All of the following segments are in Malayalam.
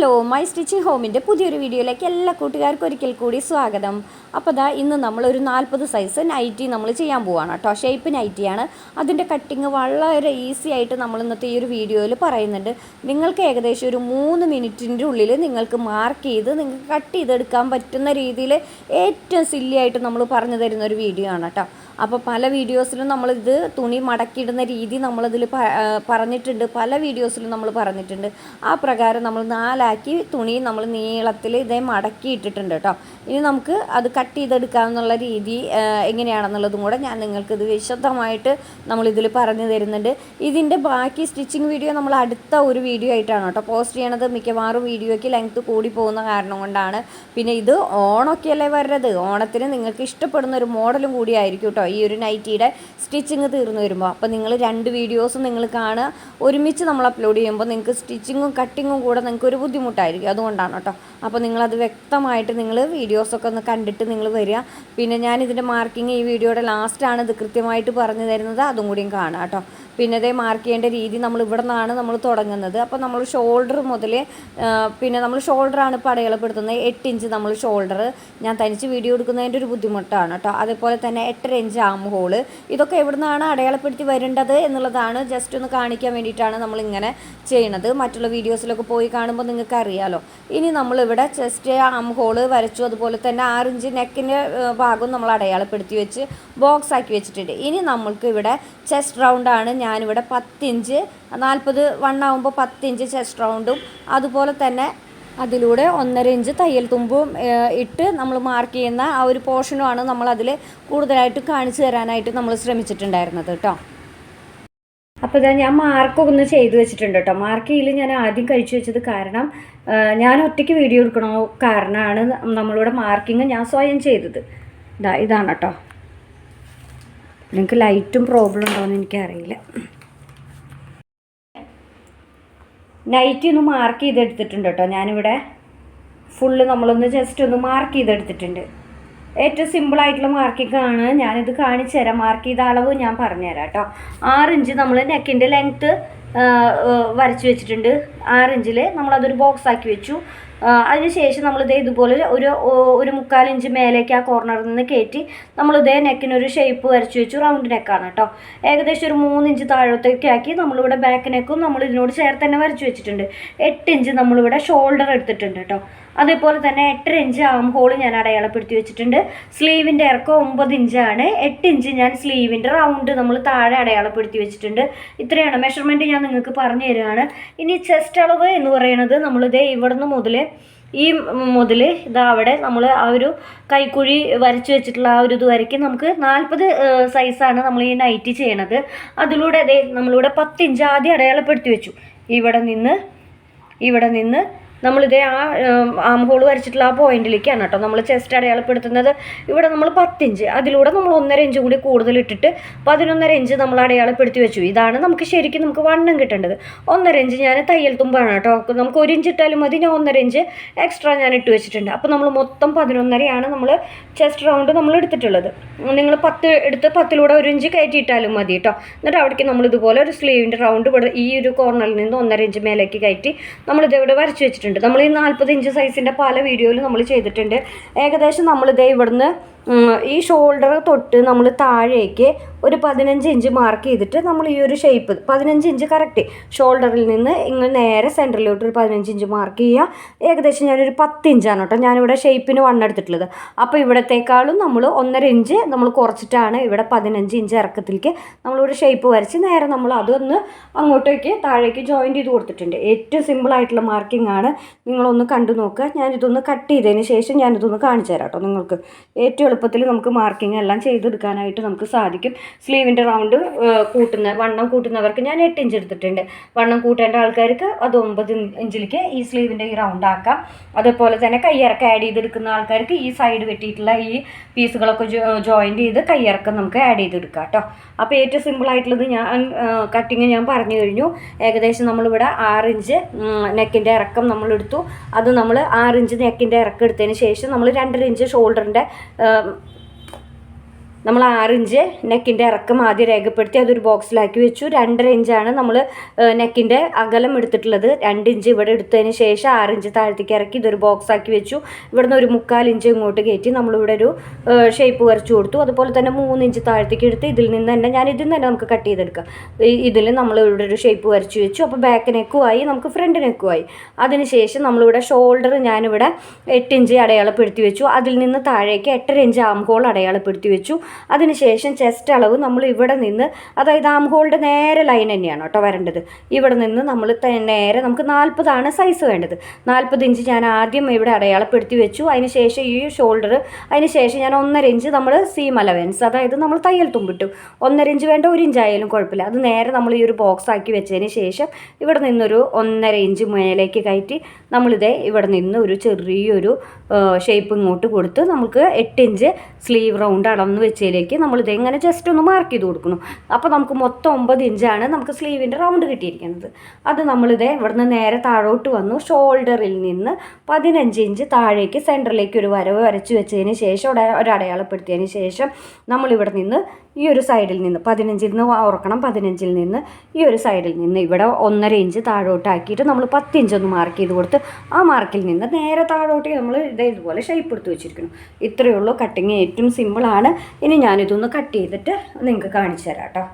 ഹലോ മൈ സ്റ്റിച്ചിങ് ഹോമിന്റെ പുതിയൊരു വീഡിയോയിലേക്ക് എല്ലാ കൂട്ടുകാർക്കും ഒരിക്കൽ കൂടി സ്വാഗതം. അപ്പോൾ ദാ ഇന്ന് നമ്മളൊരു നാൽപ്പത് സൈസ് നൈറ്റി നമ്മൾ ചെയ്യാൻ പോവുകയാണ് കേട്ടോ. ഷേപ്പ് നൈറ്റിയാണ്. അതിന്റെ കട്ടിങ് വളരെ ഈസി ആയിട്ട് നമ്മൾ ഇന്നത്തെ ഈ ഒരു വീഡിയോയിൽ പറയുന്നുണ്ട്. നിങ്ങൾക്ക് ഏകദേശം ഒരു മൂന്ന് മിനിറ്റിന്റെ ഉള്ളിൽ നിങ്ങൾക്ക് മാർക്ക് ചെയ്ത് നിങ്ങൾക്ക് കട്ട് ചെയ്തെടുക്കാൻ പറ്റുന്ന രീതിയിൽ ഏറ്റവും സില്ലി ആയിട്ട് നമ്മൾ പറഞ്ഞു തരുന്ന ഒരു വീഡിയോ ആണ് കേട്ടോ. അപ്പോൾ പല വീഡിയോസിലും നമ്മളിത് തുണി മടക്കിയിടുന്ന രീതി നമ്മളതിൽ പറഞ്ഞിട്ടുണ്ട്. പല വീഡിയോസിലും നമ്മൾ പറഞ്ഞിട്ടുണ്ട്. ആ പ്രകാരം നമ്മൾ നാലാക്കി തുണി നമ്മൾ നീളത്തിൽ ഇതേ മടക്കി ഇട്ടിട്ടുണ്ട് കേട്ടോ ഇനി നമുക്ക് അത് കട്ട് ചെയ്തെടുക്കാമെന്നുള്ള രീതി എങ്ങനെയാണെന്നുള്ളതും കൂടെ ഞാൻ നിങ്ങൾക്ക് ഇത് വിശദമായിട്ട് നമ്മളിതിൽ പറഞ്ഞു തരുന്നുണ്ട്. ഇതിന്റെ ബാക്കി സ്റ്റിച്ചിങ് വീഡിയോ നമ്മൾ അടുത്ത ഒരു വീഡിയോ ആയിട്ടാണ് കേട്ടോ പോസ്റ്റ് ചെയ്യണത്. മിക്കവാറും വീഡിയോയ്ക്ക് ലെങ്ത്ത് കൂടി പോകുന്ന കാരണം കൊണ്ടാണ്. പിന്നെ ഇത് ഓണമൊക്കെയല്ലേ വരുന്നത് ഓണത്തിന് നിങ്ങൾക്ക് ഇഷ്ടപ്പെടുന്ന ഒരു മോഡലും കൂടിയായിരിക്കും കേട്ടോ ഈ ഒരു നൈറ്റിയുടെ സ്റ്റിച്ചിങ് തീർന്നു വരുമ്പോൾ അപ്പോൾ നിങ്ങൾ രണ്ട് വീഡിയോസും നിങ്ങൾ കാണുക. ഒരുമിച്ച് നമ്മൾ അപ്ലോഡ് ചെയ്യുമ്പോൾ നിങ്ങൾക്ക് സ്റ്റിച്ചിങ്ങും കട്ടിങ്ങും കൂടെ നിങ്ങൾക്ക് ഒരു ബുദ്ധിമുട്ടായിരിക്കും. അതുകൊണ്ടാണ് കേട്ടോ. അപ്പോൾ നിങ്ങളത് വ്യക്തമായിട്ട് നിങ്ങൾ വീഡിയോസൊക്കെ ഒന്ന് കണ്ടിട്ട് നിങ്ങൾ വരിക. പിന്നെ ഞാൻ ഇതിന്റെ മാർക്കിങ് ഈ വീഡിയോയുടെ ലാസ്റ്റാണ് ഇത് കൃത്യമായിട്ട് പറഞ്ഞു തരുന്നത്. അതും കൂടിയും കാണാം കേട്ടോ. പിന്നെ അതേ മാർക്ക് ചെയ്യേണ്ട രീതി നമ്മൾ ഇവിടെ നിന്നാണ് നമ്മൾ തുടങ്ങുന്നത്. അപ്പോൾ നമ്മൾ ഷോൾഡർ മുതൽ പിന്നെ നമ്മൾ ഷോൾഡറാണ് ഇപ്പോൾ അടയാളപ്പെടുത്തുന്നത്. എട്ട് ഇഞ്ച് നമ്മൾ ഷോൾഡർ ഞാൻ തനിച്ച് വീഡിയോ എടുക്കുന്നതിന്റെ ഒരു ബുദ്ധിമുട്ടാണ് കേട്ടോ. അതേപോലെ തന്നെ എട്ടര ഇഞ്ച് ആം ഹോൾ ഇതൊക്കെ എവിടെ നിന്നാണ് അടയാളപ്പെടുത്തി വരേണ്ടത് എന്നുള്ളതാണ് ജസ്റ്റ് ഒന്ന് കാണിക്കാൻ വേണ്ടിയിട്ടാണ് നമ്മളിങ്ങനെ ചെയ്യണത്. മറ്റുള്ള വീഡിയോസിലൊക്കെ പോയി കാണുമ്പോൾ നിങ്ങൾക്ക് അറിയാലോ ഇനി നമ്മളിവിടെ ചെസ്റ്റ് ആം ഹോൾ വരച്ചു. അതുപോലെ തന്നെ ആറ് ഇഞ്ച് നെക്കിന്റെ ഭാഗം നമ്മൾ അടയാളപ്പെടുത്തി വെച്ച് ബോക്സ് ആക്കി വെച്ചിട്ടുണ്ട്. ഇനി നമ്മൾക്ക് ഇവിടെ ചെസ്റ്റ് റൗണ്ടാണ് ഞാനിവിടെ പത്തിഞ്ച് നാൽപ്പത് വണ്ണാകുമ്പോൾ പത്തിഞ്ച് ചെസ്റ്റ് റൗണ്ടും അതുപോലെ തന്നെ അതിലൂടെ ഒന്നര ഇഞ്ച് തയ്യൽ തുമ്പും ഇട്ട് നമ്മൾ മാർക്ക് ചെയ്യുന്ന ആ ഒരു പോർഷനുമാണ് നമ്മൾ കൂടുതലായിട്ട് കാണിച്ചു തരാനായിട്ട് നമ്മൾ ശ്രമിച്ചിട്ടുണ്ടായിരുന്നത് കേട്ടോ അപ്പോൾ ഇതാ ഞാൻ മാർക്കൊക്കെ ഒന്ന് ചെയ്തു വെച്ചിട്ടുണ്ട് കേട്ടോ. മാർക്ക് ഇതിൽ ഞാൻ ആദ്യം കഴിച്ചു വെച്ചത് കാരണം ഞാൻ ഒറ്റയ്ക്ക് വീഡിയോ എടുക്കണോ കാരണമാണ് നമ്മളിവിടെ മാർക്കിങ് ഞാൻ സ്വയം ചെയ്തത്. ഇതാ ഇതാണ് കേട്ടോ. നിങ്ങൾക്ക് ലൈറ്റും പ്രോബ്ലം ഉണ്ടോയെന്ന് എനിക്കറിയില്ല നൈറ്റ് ഒന്ന് മാർക്ക് ചെയ്തെടുത്തിട്ടുണ്ട് കേട്ടോ. ഞാനിവിടെ ഫുള്ള് നമ്മളൊന്ന് ജസ്റ്റ് ഒന്ന് മാർക്ക് ചെയ്തെടുത്തിട്ടുണ്ട്. ഏറ്റവും സിമ്പിളായിട്ടുള്ള മാർക്കിംഗ് ആണ്. ഞാനിത് കാണിച്ചു തരാം. മാർക്ക് ചെയ്ത അളവ് ഞാൻ പറഞ്ഞുതരാം കേട്ടോ. ആറ് ഇഞ്ച് നമ്മൾ നെക്കിന്റെ ലെങ്ത്ത് വരച്ച് വെച്ചിട്ടുണ്ട്. ആറ് ഇഞ്ചിൽ നമ്മളതൊരു ബോക്സ് ആക്കി വെച്ചു. അതിനുശേഷം നമ്മളിത് ഇതുപോലെ ഒരു ഒരു മുക്കാൽ ഇഞ്ച് മേലേക്ക് ആ കോർണറിൽ നിന്ന് കയറ്റി നമ്മളിതേ നെക്കിനൊരു ഷേപ്പ് വരച്ച് വെച്ചു. റൗണ്ട് നെക്കാണ് കേട്ടോ. ഏകദേശം ഒരു മൂന്ന് ഇഞ്ച് താഴത്തേക്ക് ആക്കി നമ്മളിവിടെ ബാക്ക് നെക്കും നമ്മൾ ഇതിനോട് ചേർത്ത് തന്നെ വരച്ച് വെച്ചിട്ടുണ്ട്. എട്ട് ഇഞ്ച് നമ്മളിവിടെ ഷോൾഡർ എടുത്തിട്ടുണ്ട് കേട്ടോ. അതേപോലെ തന്നെ എട്ടര ഇഞ്ച് ആം ഹോൾ ഞാൻ അടയാളപ്പെടുത്തി വെച്ചിട്ടുണ്ട്. സ്ലീവിന്റെ ഇറക്കം ഒമ്പത് ഇഞ്ചാണ് എട്ട് ഇഞ്ച് ഞാൻ സ്ലീവിന്റെ റൗണ്ട് നമ്മൾ താഴെ അടയാളപ്പെടുത്തി വെച്ചിട്ടുണ്ട്. ഇത്രയാണ് മെഷർമെന്റ് ഞാൻ നിങ്ങൾക്ക് പറഞ്ഞു തരികയാണ് ഇനി ചെസ്റ്റ് അളവ് എന്ന് പറയുന്നത് നമ്മളിത് ഇവിടുന്ന് മുതൽ ഈ മുതൽ ഇതാ അവിടെ നമ്മൾ ആ ഒരു കൈക്കുഴി വരച്ച് വെച്ചിട്ടുള്ള ആ ഒരു ഇത് വരയ്ക്ക്. നമുക്ക് നാൽപ്പത് സൈസാണ് നമ്മൾ ഈ നൈറ്റ് ചെയ്യണത്. അതിലൂടെ അതെ നമ്മളിവിടെ പത്ത് ഇഞ്ച് ആദ്യം അടയാളപ്പെടുത്തി വെച്ചു. ഇവിടെ നിന്ന് ഇവിടെ നിന്ന് നമ്മളിതേ ആ ആം ഹോൾ വരച്ചിട്ടുള്ള ആ പോയിന്റിലേക്കാണ് കേട്ടോ നമ്മൾ ചെസ്റ്റ് അടയാളപ്പെടുത്തുന്നത്. ഇവിടെ നമ്മൾ പത്തിഞ്ച്. അതിലൂടെ നമ്മൾ ഒന്നര ഇഞ്ച് കൂടി കൂടുതൽ ഇട്ടിട്ട് പതിനൊന്നര ഇഞ്ച് നമ്മൾ അടയാളപ്പെടുത്തി വെച്ചു. ഇതാണ് നമുക്ക് ശരിക്കും നമുക്ക് വണ്ണം കിട്ടേണ്ടത്. ഒന്നര ഇഞ്ച് ഞാൻ തയ്യൽ തുമ്പാണ് കേട്ടോ. നമുക്ക് ഒരു ഇഞ്ച് ഇട്ടാലും മതി. ഞാൻ ഒന്നര ഇഞ്ച് എക്സ്ട്രാ ഞാൻ ഇട്ട് വെച്ചിട്ടുണ്ട്. അപ്പോൾ നമ്മൾ മൊത്തം പതിനൊന്നരയാണ് നമ്മൾ ചെസ്റ്റ് റൗണ്ട് നമ്മൾ എടുത്തിട്ടുള്ളത്. നിങ്ങൾ പത്ത് എടുത്ത് പത്തിലൂടെ ഒരു ഇഞ്ച് കയറ്റി ഇട്ടാലും മതി കേട്ടോ. എന്നിട്ട് അവിടേക്ക് നമ്മൾ ഇതുപോലെ ഒരു സ്ലീവിന്റെ റൗണ്ട് ഈ ഒരു കോർണറിൽ നിന്ന് ഒന്നര ഇഞ്ച് മേലേക്ക് കയറ്റി നമ്മളിത് ഇവിടെ വരച്ച് വെച്ചിട്ടുണ്ട്. നമ്മൾ ഈ നാൽപ്പത് ഇഞ്ച് സൈസിന്റെ പല വീഡിയോയിലും നമ്മൾ ചെയ്തിട്ടുണ്ട്. ഏകദേശം നമ്മളിതേ ഇവിടുന്ന് ഈ ഷോൾഡർ തൊട്ട് നമ്മൾ താഴേക്ക് ഒരു പതിനഞ്ച് ഇഞ്ച് മാർക്ക് ചെയ്തിട്ട് നമ്മൾ ഈ ഒരു ഷേപ്പ് പതിനഞ്ച് ഇഞ്ച് കറക്റ്റ് ഷോൾഡറിൽ നിന്ന് ഇങ്ങനെ നേരെ സെന്ററിലോട്ട് ഒരു പതിനഞ്ച് ഇഞ്ച് മാർക്ക് ചെയ്യുക. ഏകദേശം ഞാനൊരു പത്ത് ഇഞ്ചാണ് കേട്ടോ. ഞാനിവിടെ ഷേപ്പിന് വൺ എടുത്തിട്ടുള്ളത്. അപ്പോൾ ഇവിടത്തേക്കാളും നമ്മൾ ഒന്നര ഇഞ്ച് നമ്മൾ കുറച്ചിട്ടാണ് ഇവിടെ പതിനഞ്ച് ഇഞ്ച് ഇറക്കത്തിലേക്ക് നമ്മളിവിടെ ഷേപ്പ് വരച്ച് നേരെ നമ്മൾ അതൊന്ന് അങ്ങോട്ടേക്ക് താഴേക്ക് ജോയിന്റ് ചെയ്ത് കൊടുത്തിട്ടുണ്ട്. ഏറ്റവും സിമ്പിളായിട്ടുള്ള മാർക്കിംഗ് ആണ്. നിങ്ങളൊന്ന് കണ്ടു നോക്കുക. ഞാനിതൊന്ന് കട്ട് ചെയ്തതിന് ശേഷം ഞാനിതൊന്ന് കാണിച്ചു തരാം കേട്ടോ നിങ്ങൾക്ക്. ഏറ്റവും എളുപ്പത്തിൽ നമുക്ക് മാർക്കിംഗ് എല്ലാം ചെയ്തെടുക്കാനായിട്ട് നമുക്ക് സാധിക്കും. സ്ലീവിന്റെ റൗണ്ട് കൂട്ടുന്ന വണ്ണം കൂട്ടുന്നവർക്ക് ഞാൻ എട്ട് ഇഞ്ച് എടുത്തിട്ടുണ്ട്. വണ്ണം കൂട്ടേണ്ട ആൾക്കാർക്ക് അത് ഒമ്പത് ഇഞ്ചിലേക്ക് ഈ സ്ലീവിന്റെ ഈ റൗണ്ട് ആക്കാം. അതേപോലെ തന്നെ കയ്യിറക്കം ആഡ് ചെയ്തെടുക്കുന്ന ആൾക്കാർക്ക് ഈ സൈഡ് വെട്ടിയിട്ടുള്ള ഈ പീസുകളൊക്കെ ജോയിന്റ് ചെയ്ത് കയ്യിറക്കം നമുക്ക് ആഡ് ചെയ്തെടുക്കാം കേട്ടോ അപ്പോൾ ഏറ്റവും സിമ്പിൾ ആയിട്ടുള്ളത് ഞാൻ കട്ടിങ് ഞാൻ പറഞ്ഞു കഴിഞ്ഞു. ഏകദേശം നമ്മളിവിടെ ആറ് ഇഞ്ച് നെക്കിന്റെ ഇറക്കം നമ്മളെടുത്തു. അത് നമ്മൾ ആറ് ഇഞ്ച് നെക്കിന്റെ ഇറക്കം എടുത്തതിന് ശേഷം നമ്മൾ രണ്ടര ഇഞ്ച് ഷോൾഡറിന്റെ um, നമ്മൾ ആറ് ഇഞ്ച് നെക്കിന്റെ ഇറക്കം ആദ്യം രേഖപ്പെടുത്തി അതൊരു ബോക്സിലാക്കി വെച്ചു. രണ്ടര ഇഞ്ചാണ് നമ്മൾ നെക്കിന്റെ അകലം എടുത്തിട്ടുള്ളത്. രണ്ട് ഇഞ്ച് ഇവിടെ എടുത്തതിന് ശേഷം ആറ് ഇഞ്ച് താഴത്തേക്ക് ഇറക്കി ഇതൊരു ബോക്സ് ആക്കി വെച്ചു. ഇവിടുന്ന് ഒരു മുക്കാൽ ഇഞ്ച് ഇങ്ങോട്ട് കയറ്റി നമ്മളിവിടെ ഒരു ഷേപ്പ് വരച്ചു കൊടുത്തു. അതുപോലെ തന്നെ മൂന്ന് ഇഞ്ച് താഴത്തേക്ക് എടുത്ത് ഇതിൽ നിന്ന് തന്നെ ഞാൻ ഇതിൽ നിന്ന് തന്നെ നമുക്ക് കട്ട് ചെയ്തെടുക്കാം. ഇതിൽ നമ്മൾ ഇവിടെ ഒരു ഷേപ്പ് വരച്ചു വെച്ചു. അപ്പോൾ ബാക്ക് നെക്കുമായി നമുക്ക് ഫ്രണ്ട് നെക്കുമായി അതിനുശേഷം നമ്മളിവിടെ ഷോൾഡർ ഞാനിവിടെ എട്ട് ഇഞ്ച് അടയാളപ്പെടുത്തി വെച്ചു. അതിൽ നിന്ന് താഴേക്ക് എട്ടര ഇഞ്ച് ആം അടയാളപ്പെടുത്തി വെച്ചു. അതിനുശേഷം ചെസ്റ്റ് അളവ് നമ്മൾ ഇവിടെ നിന്ന് അതായത് ആം ഹോളിന്റെ നേരെ ലൈൻ തന്നെയാണ് കേട്ടോ വരേണ്ടത്. ഇവിടെ നിന്ന് നമ്മൾ നേരെ നമുക്ക് നാൽപ്പതാണ് സൈസ് വേണ്ടത്. നാൽപ്പത് ഇഞ്ച് ഞാൻ ആദ്യം ഇവിടെ അടയാളപ്പെടുത്തി വെച്ചു. അതിനുശേഷം ഈ ഷോൾഡർ അതിനുശേഷം ഞാൻ ഒന്നര ഇഞ്ച് നമ്മൾ സീം അലവൻസ് അതായത് നമ്മൾ തയ്യൽ തുമ്പിട്ടു. ഒന്നര ഇഞ്ച് വേണ്ട ഒരു ഇഞ്ച് ആയാലും കുഴപ്പമില്ല. അത് നേരെ നമ്മൾ ഈ ഒരു ബോക്സ് ആക്കി വെച്ചതിന് ശേഷം ഇവിടെ നിന്നൊരു ഒന്നര ഇഞ്ച് മേലേക്ക് കയറ്റി നമ്മളിതേ ഇവിടെ നിന്ന് ഒരു ചെറിയൊരു ഷേപ്പ് ഇങ്ങോട്ട് കൊടുത്ത് നമുക്ക് എട്ട് ഇഞ്ച് സ്ലീവ് റൗണ്ട് അളന്ന് വെച്ചതിലേക്ക് നമ്മളിത് ഇങ്ങനെ ജസ്റ്റ് ഒന്ന് മാർക്ക് ചെയ്ത് കൊടുക്കുന്നു. അപ്പോൾ നമുക്ക് മൊത്തം ഒമ്പത് ഇഞ്ചാണ് നമുക്ക് സ്ലീവിന്റെ റൗണ്ട് കിട്ടിയിരിക്കുന്നത്. അത് നമ്മളിത് ഇവിടുന്ന് നേരെ താഴോട്ട് വന്നു. ഷോൾഡറിൽ നിന്ന് പതിനഞ്ച് ഇഞ്ച് താഴേക്ക് സെന്ററിലേക്ക് ഒരു വരവ് വരച്ച് വെച്ചതിന് ശേഷം ഇവിടെ ഒരു അടയാളപ്പെടുത്തിയതിന് ശേഷം നമ്മളിവിടെ നിന്ന് ഈ ഒരു സൈഡിൽ നിന്ന് പതിനഞ്ചിൽ നിന്ന് ഓർക്കണം പതിനഞ്ചിൽ നിന്ന് ഈ ഒരു സൈഡിൽ നിന്ന് ഇവിടെ ഒന്നര ഇഞ്ച് താഴോട്ടാക്കിയിട്ട് നമ്മൾ പത്ത് ഇഞ്ച് ഒന്ന് മാർക്ക് ചെയ്ത് കൊടുത്ത് ആ മാർക്കിൽ നിന്ന് നേരെ താഴോട്ട് നമ്മൾ ഇതേ ഇതുപോലെ ഷേപ്പ് എടുത്ത് വെച്ചിരിക്കണം ഇത്രയേ ഉള്ളൂ കട്ടിങ് ഏറ്റവും സിമ്പിളാണ് ഇനി ഞാനിതൊന്ന് കട്ട് ചെയ്തിട്ട് നിങ്ങൾക്ക് കാണിച്ചു തരാം കേട്ടോ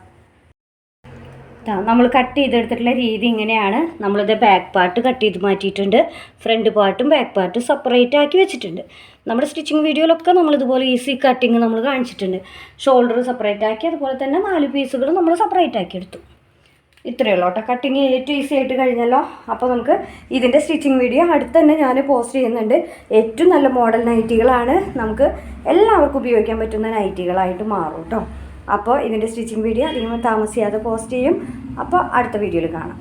നമ്മൾ കട്ട് ചെയ്തെടുത്തിട്ടുള്ള രീതി ഇങ്ങനെയാണ്. നമ്മളിത് ബാക്ക് പാർട്ട് കട്ട് ചെയ്ത് മാറ്റിയിട്ടുണ്ട്. ഫ്രണ്ട് പാർട്ടും ബാക്ക് പാർട്ടും സെപ്പറേറ്റ് ആക്കി വെച്ചിട്ടുണ്ട്. നമ്മുടെ സ്റ്റിച്ചിങ് വീഡിയോയിലൊക്കെ നമ്മളിതുപോലെ ഈസി കട്ടിങ് നമ്മൾ കാണിച്ചിട്ടുണ്ട്. ഷോൾഡർ സെപ്പറേറ്റ് ആക്കി അതുപോലെ തന്നെ നാല് പീസുകൾ നമ്മൾ സെപ്പറേറ്റ് ആക്കി എടുത്തു. ഇത്രയേ ഉള്ളൂ കേട്ടോ. കട്ടിങ് ഏറ്റവും ഈസി ആയിട്ട് കഴിഞ്ഞല്ലോ. അപ്പോൾ നമുക്ക് ഇതിന്റെ സ്റ്റിച്ചിങ് വീഡിയോ അടുത്ത് തന്നെ ഞാൻ പോസ്റ്റ് ചെയ്യുന്നുണ്ട്. ഏറ്റവും നല്ല മോഡൽ നൈറ്റികളാണ് നമുക്ക് എല്ലാവർക്കും ഉപയോഗിക്കാൻ പറ്റുന്ന നൈറ്റികളായിട്ട് മാറും കേട്ടോ. അപ്പോൾ ഇതിന്റെ സ്റ്റിച്ചിങ് വീഡിയോ അധികം താമസിയാതെ പോസ്റ്റ് ചെയ്യും. അപ്പോൾ അടുത്ത വീഡിയോയിൽ കാണാം.